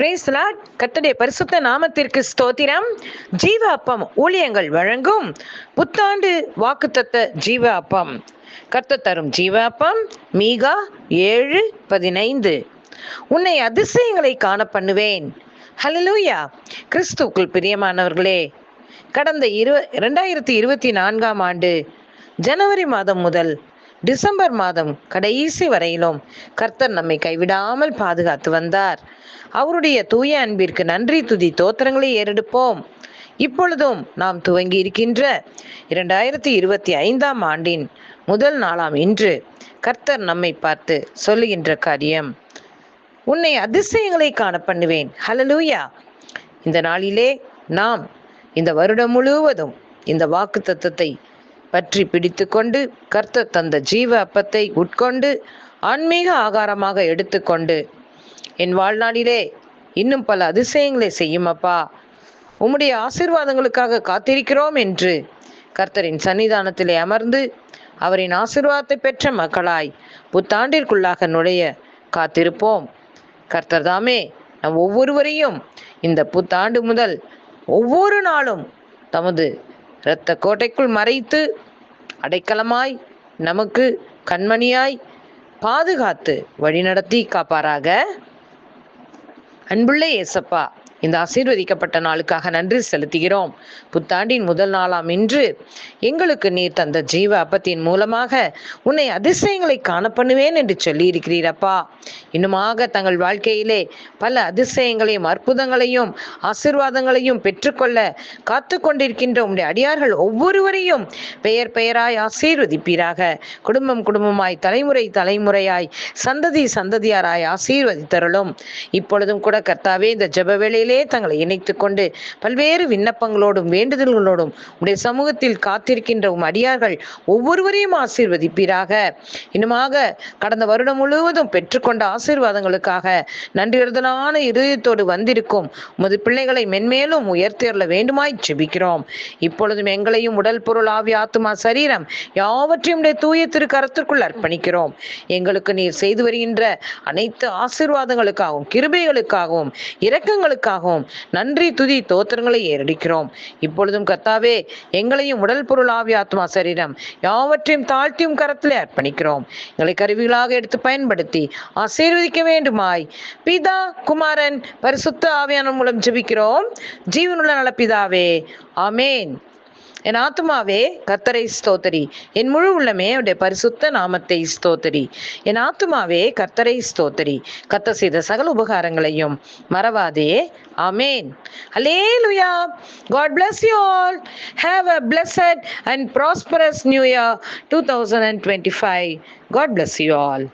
பிரேஸ்லாட் கர்த்தருடைய பரிசுத்த நாமத்திற்கு ஸ்தோத்திரம். ஜீவ அப்பம் ஊழியங்கள் வழங்கும் புத்தாண்டு வாக்குத்தத்த ஜீவ அப்பம் கர்த்தர் தரும் ஜீவ அப்பம் மீகா ஏழு பதினைந்து. உன்னை அதிசயங்களை காண பண்ணுவேன். ஹலலூயா கிறிஸ்துக்குள் பிரியமானவர்களே கடந்த இரு ரெண்டாயிரத்தி இருபத்தி நான்காம் ஆண்டு ஜனவரி மாதம் முதல் டிசம்பர் மாதம் கடைசி வரையிலும் கர்த்தர் நம்மை கைவிடாமல் பாதுகாத்து வந்தார். அவருடைய தூய அன்பிற்கு நன்றி துதி தோத்திரங்களை ஏறெடுப்போம். இப்பொழுதும் நாம் துவங்கி இருக்கின்ற இரண்டாயிரத்தி இருபத்தி ஐந்தாம் ஆண்டின் முதல் நாளாம் இன்று கர்த்தர் நம்மை பார்த்து சொல்லுகின்ற காரியம். உன்னை அதிசயங்களை காண பண்ணுவேன். ஹலலூயா இந்த நாளிலே நாம் இந்த வருடம் முழுவதும் இந்த வாக்கு தத்துவத்தை பற்றி பிடித்துக்கொண்டு கர்த்தர் தந்த ஜீவ அப்பத்தை உட்கொண்டு ஆன்மீக ஆகாரமாக எடுத்துக்கொண்டு என் வாழ்நாளிலே இன்னும் பல அதிசயங்களை செய்யும் அப்பா. உம்முடைய ஆசீர்வாதங்களுக்காக காத்திருக்கிறோம் என்று கர்த்தரின் சன்னிதானத்திலே அமர்ந்து அவரின் ஆசிர்வாதத்தை பெற்ற மக்களாய் புத்தாண்டிற்குள்ளாக நுழைய காத்திருப்போம். கர்த்தர் தாமே நம் ஒவ்வொருவரையும் இந்த புத்தாண்டு முதல் ஒவ்வொரு நாளும் தமது இரத்த கோட்டைக்குள் மறைத்து அடைக்கலமாய் நமக்கு கண்மணியாய் பாதுகாத்து வழிநடத்தி காப்பாராக. அன்புள்ள ஏசப்பா இந்த ஆசீர்வதிக்கப்பட்ட நாளுக்காக நன்றி செலுத்துகிறோம். புத்தாண்டின் முதல் நாளாம் இன்று எங்களுக்கு நீர் தந்த ஜீவ அப்பத்தின் மூலமாக உன்னை அதிசயங்களை காண பண்ணுவேன் என்று சொல்லி இருக்கிறீரப்பா இன்னுமாக தங்கள் வாழ்க்கையிலே பல அதிசயங்களையும் அற்புதங்களையும் ஆசீர்வாதங்களையும் பெற்றுக்கொள்ள காத்து கொண்டிருக்கின்ற உடைய அடியார்கள் ஒவ்வொருவரையும் பெயர் பெயராய் ஆசீர்வதிப்பீராக. குடும்பம் குடும்பமாய் தலைமுறை தலைமுறையாய் சந்ததி சந்ததியாராய் ஆசீர்வதித்தருளும். இப்பொழுதும் கூட கர்த்தாவே இந்த ஜப வேளையில் தங்களை இணைத்துக் கொண்டு பல்வேறு விண்ணப்பங்களோடும் வேண்டுதல்களோடும் உடைய சமூகத்தில் காத்திருக்கின்ற உம் அடியார்கள் ஒவ்வொருவரையும் ஆசீர்வதிப்பீராக. இன்னுமாக கடந்த வருடம் முழுவதும் பெற்றுக்கொண்ட ஆசீர்வாதங்களுக்காக நன்றியுறுதலான இருதயத்தோடு வந்திருக்கும் உமது பிள்ளைகளை மென்மேலும் உயர்த்தியறல வேண்டுமாய் செபிக்கிறோம் இப்பொழுதும் எங்களையும் உடல் பொருள் ஆவி ஆத்துமா சரீரம் யாவற்றையும் உடைய தூய திருக்கரத்திற்குள் அர்ப்பணிக்கிறோம். எங்களுக்கு நீர் செய்து வருகின்ற அனைத்து ஆசீர்வாதங்களுக்காகவும் கிருபைகளுக்காகவும் இரக்கங்களுக்காகவும் நன்றி துதி தோத்திரங்களை ஏறடிக்கிறோம். இப்பொழுதும் கத்தாவே எங்களையும் உடல் பொருள் ஆவி ஆத்மா சரீரம்? யாவற்றையும் தாழ்த்தியும் கரத்திலே அர்ப்பணிக்கிறோம். எங்களை கருவிகளாக எடுத்து பயன்படுத்தி ஆசீர்வதிக்க வேண்டுமாய். பிதா குமாரன் பரிசுத்த ஆவியான மூலம் ஜெபிக்கிறோம். ஜீவனுள்ள நல பிதாவே ஆமேன். என் ஆத்மாவே கர்த்தரை ஸ்தோத்தரி. என் முழு உள்ளமே அவருடைய பரிசுத்த நாமத்தை ஸ்தோத்தரி. என் ஆத்மாவே கர்த்தரை ஸ்தோத்தரி. கத்த செய்த சகல உபகாரங்களையும் மறவாதே. ஆமேன். ஹalleluya god bless you all. Have a blessed and prosperous new year 2025 god bless you all.